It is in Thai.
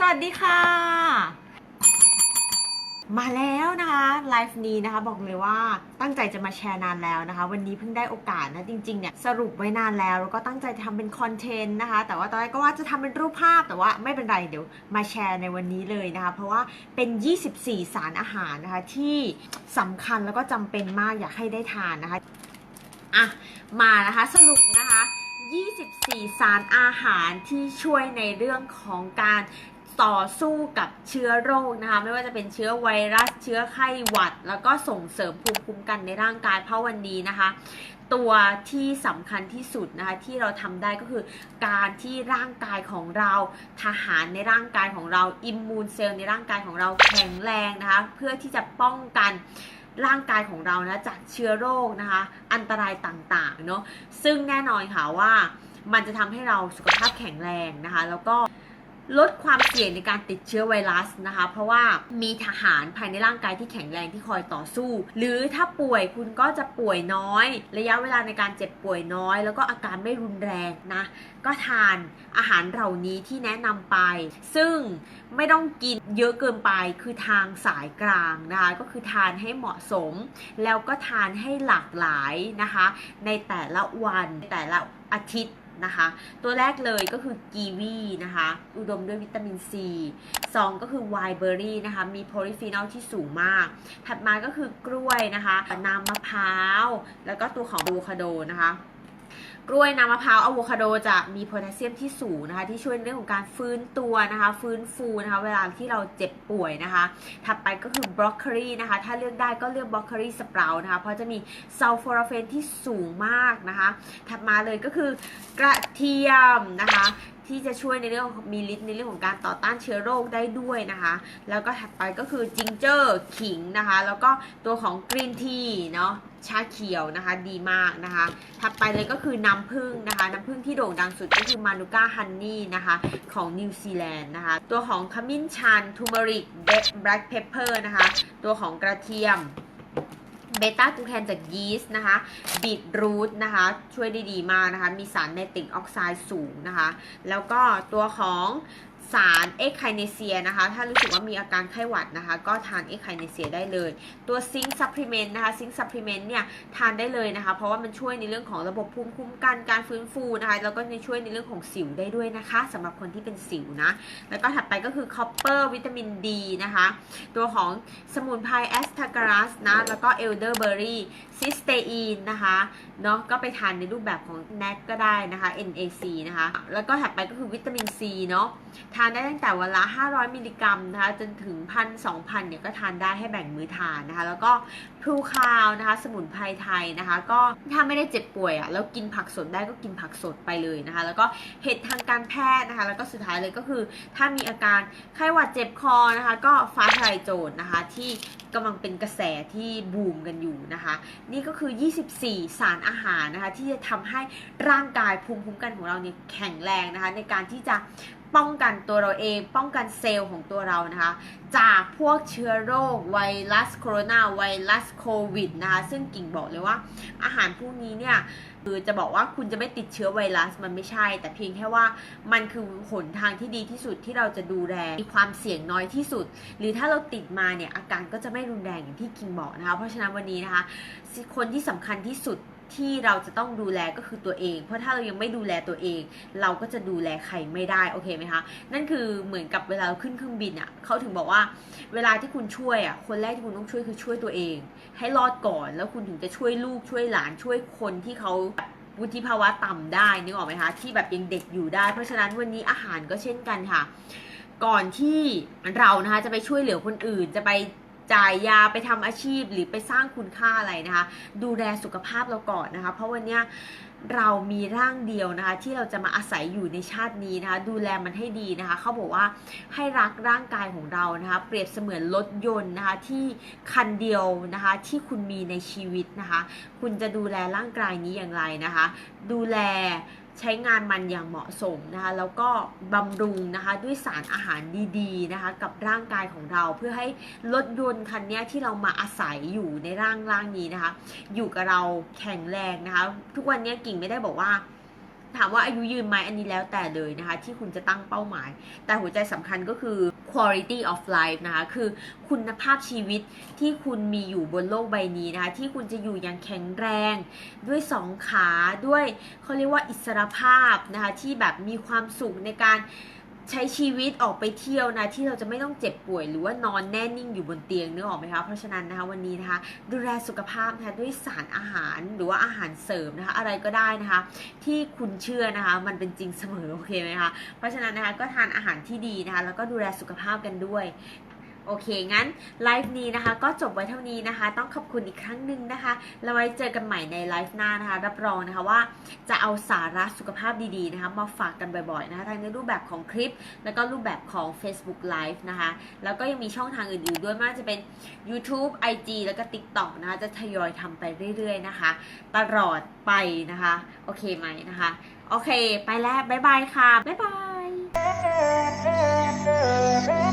สวัสดีค่ะ มาแล้วนะคะไลฟ์นี้นะคะบอกเลยว่าตั้งใจจะมาแชร์นานแล้วนะคะ วันนี้เพิ่งได้โอกาสนะจริงๆเนี่ยสรุปไว้นานแล้วแล้วก็ตั้งใจจะทำเป็นคอนเทนต์นะคะ แต่ว่าตอนแรกก็ว่าจะทำเป็นรูปภาพแต่ว่าไม่เป็นไรเดี๋ยวมาแชร์ในวันนี้เลยนะคะ เพราะว่าเป็น 24 สารอาหารนะคะที่สำคัญแล้วก็จำเป็นมากอยากให้ได้ทานนะคะอะมานะคะสรุปนะคะ24 สารอาหารที่ช่วยในเรื่องของการ ต่อสู้กับเชื้อโรคนะคะไม่ว่าจะเป็นเชื้อไวรัสเชื้อไข้หวัด แล้วก็ส่งเสริมภูมิคุ้มกันในร่างกายเพราะวันนี้นะคะ ตัวที่สำคัญที่สุดนะคะที่เราทำได้ก็คือการที่ร่างกายของเราทหารในร่างกายของเราอิมมูนเซลล์ในร่างกายของเราแข็งแรงนะคะเพื่อที่จะป้องกันร่างกายของเรานะจากเชื้อโรคนะคะอันตรายต่างๆเนาะซึ่งแน่นอนค่ะว่ามันจะทำให้เราสุขภาพแข็งแรงนะคะ แล้วก็ ลดความเสี่ยงในการติดเชื้อไวรัสนะคะ เพราะว่ามีทหารภายในร่างกายที่แข็งแรงที่คอยต่อสู้ หรือถ้าป่วยคุณก็จะป่วยน้อย ระยะเวลาในการเจ็บป่วยน้อย แล้วก็อาการไม่รุนแรงนะ ก็ทานอาหารเหล่านี้ที่แนะนำไป ซึ่งไม่ต้องกินเยอะเกินไปคือทางสายกลางนะคะก็คือทานให้เหมาะสม แล้วก็ทานให้หลากหลายนะคะ ในแต่ละวันแต่ละอาทิตย์ นะคะ ตัวแรกเลยก็คือกีวีนะคะ อุดมด้วยวิตามินซีสองก็คือไวเบอร์รี่นะคะ มีโพลีฟีนอลที่สูงมาก ถัดมาก็คือกล้วยนะคะ น้ำมะพร้าว แล้วก็ตัวของอะโวคาโดนะคะ กล้วยน้ำมะพร้าวอะโวคาโดจะมีโพแทสเซียมที่สูงนะคะ ที่ช่วยในเรื่องของการฟื้นตัวนะคะ ฟื้นฟูนะคะ เวลาที่เราเจ็บป่วยนะคะ ถัดไปก็คือบรอกโคลีนะคะ ถ้าเลือกได้ก็เลือกบรอกโคลีสเปรานะคะ เพราะจะมีซัลโฟราเฟนที่สูงมากนะคะ ถัดมาเลยก็คือกระเทียมนะคะที่จะช่วยในเรื่องของมีฤทธิ์ในเรื่องของการต่อต้านเชื้อโรคได้ด้วยนะคะ แล้วก็ถัดไปก็คือจิงเจอร์ขิงนะคะ แล้วก็ตัวของกรีนทีเนาะชาเขียวนะคะดีมากนะคะ ถัดไปเลยก็คือน้ำผึ้งนะคะ น้ำผึ้งที่โด่งดังสุดก็คือมานูก้าฮันนี่นะคะ ของนิวซีแลนด์นะคะ ตัวของขมิ้นชันทูเมริกเบแบล็กเพปเปอร์นะคะ ตัวของกระเทียมเบต้ากูแคนจากยีสต์นะคะบีทรูทนะคะ ช่วยได้ดีมากนะคะ มีสารไนติกออกไซด์สูงนะคะ แล้วก็ตัวของ สารเอ็กไคเนเซียนะคะ ถ้ารู้สึกว่ามีอาการไข้หวัดนะคะ ก็ทานเอ็กไคเนเซียได้เลย ตัวซิงค์ซัพพลีเมนต์นะคะซิงค์ซัพพลีเมนต์เนี่ยทานได้เลยนะคะ เพราะว่ามันช่วยในเรื่องของระบบภูมิคุ้มกันการฟื้นฟูนะคะ แล้วก็ในช่วยในเรื่องของสิวได้ด้วยนะคะสำหรับคนที่เป็นสิวนะ แล้วก็ถัดไปก็คือคอปเปอร์วิตามินดีนะคะ ตัวของสมุนไพรแอสทากรัสนะ แล้วก็เอลเดอร์เบอร์รี่ซิสเตอีนนะคะเนาะก็ไปทานในรูปแบบของ NAC ก็ได้นะคะ NAC นะคะ แล้วก็ถัดไปก็คือวิตามินซีเนาะทานได้ตั้งแต่วันละ 500 มิลลิกรัมนะคะจนถึงพันสองพันเนี่ยก็ทานได้ให้แบ่งมื้อทานนะคะ แล้วก็พลูคาวนะคะ สมุนไพรไทยนะคะ ก็ถ้าไม่ได้เจ็บป่วยอะ่ะแล้วกินผักสดได้ก็กินผักสดไปเลยนะคะ แล้วก็เห็ดทางการแพทย์นะคะ แล้วก็สุดท้ายเลยก็คือ ถ้ามีอาการไข้หวัดเจ็บคอนะคะ ก็ฟ้าทลายโจรนะคะที่กำลังเป็นกระแสที่บูมกันอยู่นะคะ นี่ก็คือ 24 สารอาหารนะคะ ที่จะทำให้ร่างกายภูมิคุ้มกันของเราเนี่ยแข็งแรงนะคะ ในการที่จะ ป้องกันตัวเราเอง ป้องกันเซลล์ของตัวเรานะคะ จากพวกเชื้อโรคไวรัสโคโรนาไวรัสโควิดนะคะ ซึ่งกิ่งบอกเลยว่า อาหารพวกนี้เนี่ยคือจะบอกว่าคุณจะไม่ติดเชื้อไวรัสมันไม่ใช่ แต่เพียงแค่ว่ามันคือหนทางที่ดีที่สุดที่เราจะดูแลมีความเสี่ยงน้อยที่สุด หรือถ้าเราติดมาเนี่ยอาการก็จะไม่รุนแรงอย่างที่คิงบอกนะคะ เพราะฉะนั้นวันนี้นะคะ คนที่สำคัญที่สุด ที่เราจะต้องดูแลก็คือตัวเอง เพราะถ้าเรายังไม่ดูแลตัวเอง เราก็จะดูแลใครไม่ได้โอเคไหมคะ นั่นคือเหมือนกับเวลาขึ้นเครื่องบินอะ่ะเขาถึงบอกว่า เวลาที่คุณช่วยอะ่ะ คนแรกที่คุณต้องช่วยคือช่วยตัวเอง ให้รอดก่อน แล้วคุณถึงจะช่วยลูกช่วยหลานช่วยคนที่เขาวุฒิภาวะต่ำได้นึกออกไหมคะที่แบบยังเด็กอยู่ได้ เพราะฉะนั้นวันนี้อาหารก็เช่นกันค่ะ ก่อนที่เรานะคะจะไปช่วยเหลือคนอื่นจะไป จ่ายยาไปทำอาชีพหรือไปสร้างคุณค่าอะไรนะคะ ดูแลสุขภาพเราก่อนนะคะ เพราะวันนี้เรามีร่างเดียวนะคะ ที่เราจะมาอาศัยอยู่ในชาตินี้นะคะ ดูแลมันให้ดีนะคะ เขาบอกว่าให้รักร่างกายของเรานะคะ เปรียบเสมือนรถยนต์นะคะ ที่คันเดียวนะคะ ที่คุณมีในชีวิตนะคะ คุณจะดูแลร่างกายนี้อย่างไรนะคะ ดูแล ใช้งานมันอย่างเหมาะสมนะคะแล้วก็บำรุงนะคะด้วยสารอาหารดีๆนะคะกับร่างกายของเราเพื่อให้รถยนต์คันนี้ที่เรามาอาศัยอยู่ในร่างร่างนี้นะคะอยู่กับเราแข็งแรงนะคะทุกวันนี้กิ่งไม่ได้บอกว่า ถามว่าอายุยืนไหมอันนี้แล้วแต่เลยนะคะ ที่คุณจะตั้งเป้าหมาย แต่หัวใจสำคัญก็คือ quality of life นะคะ คือคุณภาพชีวิตที่คุณมีอยู่บนโลกใบนี้นะคะ ที่คุณจะอยู่อย่างแข็งแรง ด้วยสองขาด้วยเขาเรียกว่าอิสรภาพนะคะ ที่แบบมีความสุขในการ ใช้ชีวิตออกไปเที่ยวนะที่เราจะไม่ต้องเจ็บป่วย หรือว่านอนแน่นิ่งอยู่บนเตียงนึกออกไหมคะเพราะฉะนั้นนะคะวันนี้นะคะดูแลสุขภาพนะคะด้วยสารอาหารหรือว่าอาหารเสริมนะคะอะไรก็ได้นะคะ ที่คุณเชื่อนะคะ มันเป็นจริงเสมอโอเคไหมคะเพราะฉะนั้นนะคะก็ทานอาหารที่ดีนะคะแล้วก็ดูแลสุขภาพกันด้วย โอเค งั้นไลฟ์นี้นะคะ ก็จบไว้เท่านี้นะคะ ต้องขอบคุณอีกครั้งหนึ่งนะคะ แล้วไว้เจอกันใหม่ในไลฟ์หน้านะคะ รับรองนะคะว่าจะเอาสาระสุขภาพดีๆนะคะ มาฝากกันบ่อยๆนะคะ ทั้งในรูปแบบของคลิป แล้วก็รูปแบบของ Facebook Live นะคะ แล้วก็ยังมีช่องทางอื่นๆด้วยไม่ว่าจะเป็น YouTube IG แล้วก็ TikTok นะคะ จะทยอยทำไปเรื่อยๆนะคะ ตลอดไปนะคะ โอเคไหมนะคะ โอเค ไปแล้ว บ๊ายบายค่ะ บ๊ายบาย